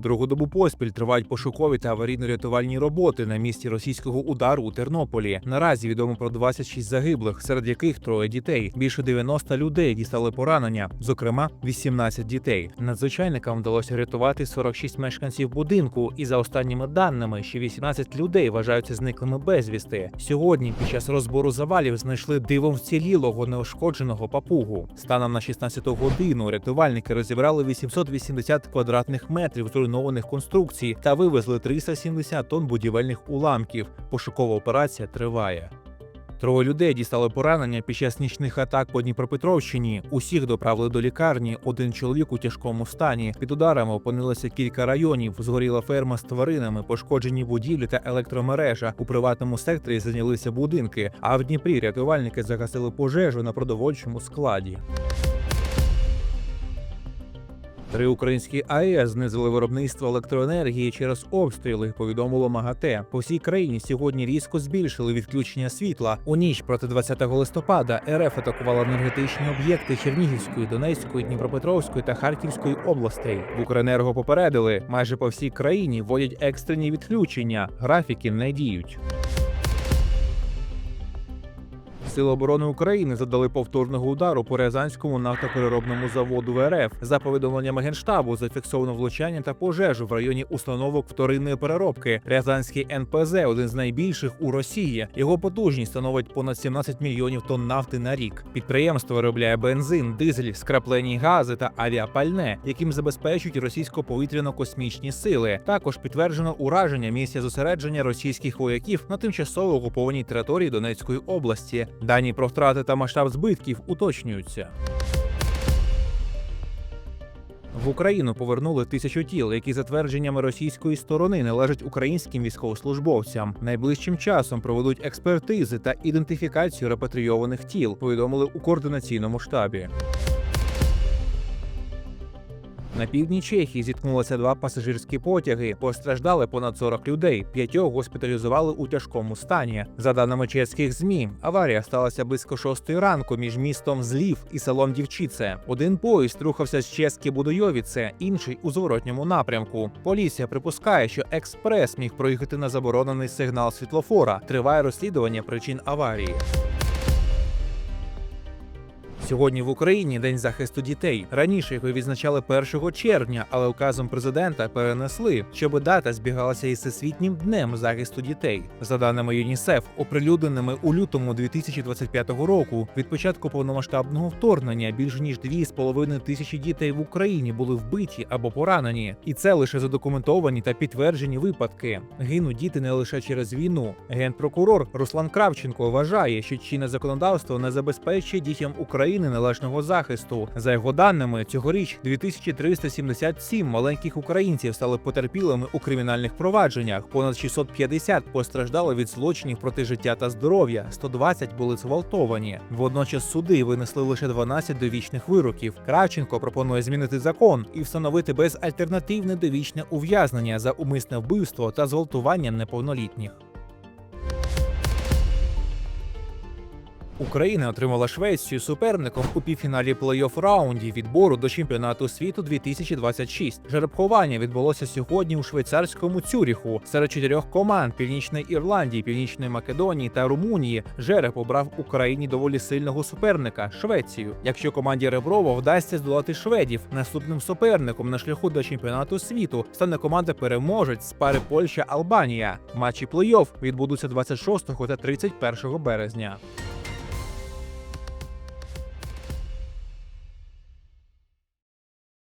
Другу добу поспіль тривають пошукові та аварійно-рятувальні роботи на місці російського удару у Тернополі. Наразі відомо про 26 загиблих, серед яких троє дітей. Більше 90 людей дістали поранення, зокрема 18 дітей. Надзвичайникам вдалося рятувати 46 мешканців будинку, і за останніми даними, ще 18 людей вважаються зниклими безвісти. Сьогодні під час розбору завалів знайшли дивом вцілілого неушкодженого папугу. Станом на 16 годину рятувальники розібрали 880 квадратних метрів зруйнованих конструкцій та вивезли 370 тонн будівельних уламків. Пошукова операція триває. Троє людей дістали поранення під час нічних атак по Дніпропетровщині. Усіх доправили до лікарні. Один чоловік у тяжкому стані. Під ударами опинилося кілька районів. Згоріла ферма з тваринами, пошкоджені будівлі та електромережа. У приватному секторі зайнялися будинки. А в Дніпрі рятувальники загасили пожежу на продовольчому складі. Три українські АЕС знизили виробництво електроенергії через обстріли. Повідомило МАГАТЕ. По всій країні сьогодні різко збільшили відключення світла. У ніч проти 20 листопада РФ атакувала енергетичні об'єкти Чернігівської, Донецької, Дніпропетровської та Харківської областей. В Укренерго попередили, майже по всій країні вводять екстрені відключення. Графіки не діють. Сили оборони України задали повторного удару по Рязанському нафтопереробному заводу в РФ. За повідомленнями генштабу зафіксовано влучання та пожежу в районі установок вторинної переробки. Рязанський НПЗ один з найбільших у Росії. Його потужність становить понад 17 мільйонів тонн нафти на рік. Підприємство виробляє бензин, дизель, скраплені гази та авіапальне, яким забезпечують російсько-повітряно-космічні сили. Також підтверджено ураження місця зосередження російських вояків на тимчасово окупованій території Донецької області. Дані про втрати та масштаб збитків уточнюються. В Україну повернули тисячу тіл, які за твердженнями російської сторони належать українським військовослужбовцям. Найближчим часом проведуть експертизи та ідентифікацію репатрійованих тіл. Повідомили у координаційному штабі. На півдні Чехії зіткнулися два пасажирські потяги. Постраждали понад 40 людей. П'ятьох госпіталізували у тяжкому стані. За даними чеських змі, аварія сталася близько шостої ранку між містом Злів і селом Дівчице. Один поїзд рухався з Чеськи Будойовіце, інший у зворотньому напрямку. Поліція припускає, що експрес міг проїхати на заборонений сигнал світлофора. Триває розслідування причин аварії. Сьогодні в Україні день захисту дітей. Раніше його відзначали 1 червня, але указом президента перенесли, щоб дата збігалася із всесвітнім днем захисту дітей. За даними ЮНІСЕФ, оприлюдненими у лютому 2025 року, від початку повномасштабного вторгнення більш ніж 2,5 тисячі дітей в Україні були вбиті або поранені, і це лише задокументовані та підтверджені випадки. Гинуть діти не лише через війну. Генпрокурор Руслан Кравченко вважає, що чинне законодавство не забезпечує дітям України належного захисту. За його даними, цьогоріч 2377 маленьких українців стали потерпілими у кримінальних провадженнях. Понад 650 постраждали від злочинів проти життя та здоров'я. 120 були зґвалтовані. Водночас суди винесли лише 12 довічних вироків. Кравченко пропонує змінити закон і встановити безальтернативне довічне ув'язнення за умисне вбивство та зґвалтування неповнолітніх. Україна отримала Швецію суперником у півфіналі плей-офф раунді відбору до чемпіонату світу 2026. Жеребкування відбулося сьогодні у швейцарському Цюріху. Серед чотирьох команд Північної Ірландії, Північної Македонії та Румунії жереб обрав Україні доволі сильного суперника Швецію. Якщо команді Реброва вдасться здолати шведів, наступним суперником на шляху до чемпіонату світу стане команда переможець з пари Польща Албанія. Матчі плей-офф відбудуться 26 та 31 березня.